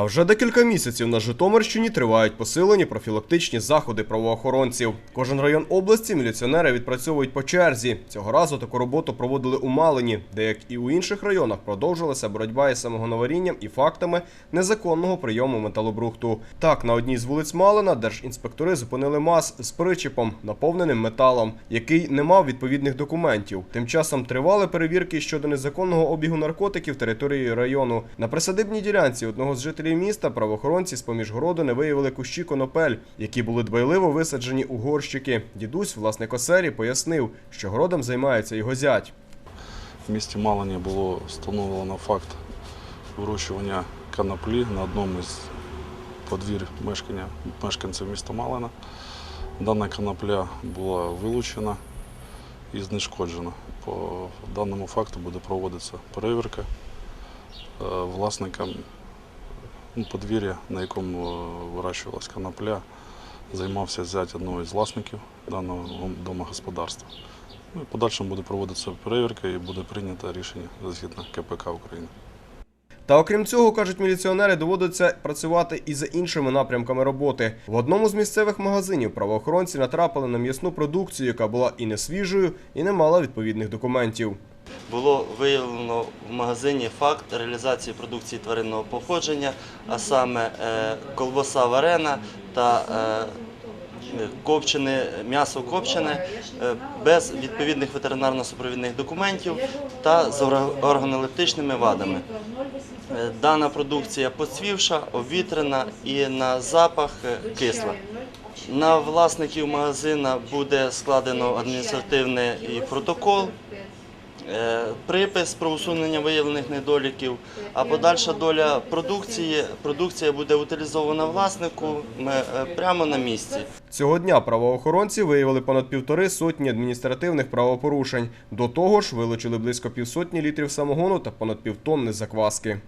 А вже декілька місяців на Житомирщині тривають посилені профілактичні заходи правоохоронців. Кожен район області міліціонери відпрацьовують по черзі. Цього разу таку роботу проводили у Малині, де як і у інших районах продовжилася боротьба із самогоноварінням і фактами незаконного прийому металобрухту. Так, на одній з вулиць Малина держінспектори зупинили МАЗ з причепом, наповненим металом, який не мав відповідних документів. Тим часом тривали перевірки щодо незаконного обігу наркотиків території району. На присадибній ділянці одного з жителів міста правоохоронці з поміж городу не виявили кущі конопель, які були дбайливо висаджені у горщики. Дідусь, власник оселі, пояснив, що городом займається його зять. В місті Малині було встановлено факт вирощування коноплі на одному із подвір'я мешкання мешканців міста Малина. Дана конопля була вилучена і знешкоджена. По даному факту буде проводитися перевірка Е, власникам подвір'я, на якому е, вирощувалась конопля, займався зять одного із власників даного домогосподарства. Ну, і подальшому буде проводитися перевірка і буде прийнято рішення згідно КПК України. Та окрім цього, кажуть міліціонери, доводиться працювати і за іншими напрямками роботи. В одному з місцевих магазинів правоохоронці натрапили на м'ясну продукцію, яка була і не свіжою, і не мала відповідних документів. Було виявлено в магазині факт реалізації продукції тваринного походження, а саме е, колбаса варена та е, копчене, м'ясо копчене е, без відповідних ветеринарно-супровідних документів та з органолептичними вадами. Дана продукція поцвівша, обвітрена і на запах кисла. На власників магазина буде складено адміністративний протокол, припис про усунення виявлених недоліків, а подальша доля продукції. Продукція буде утилізована власнику Ми прямо на місці. Цього дня правоохоронці виявили понад півтори сотні адміністративних правопорушень. До того ж, вилучили близько півсотні літрів самогону та понад півтонни закваски.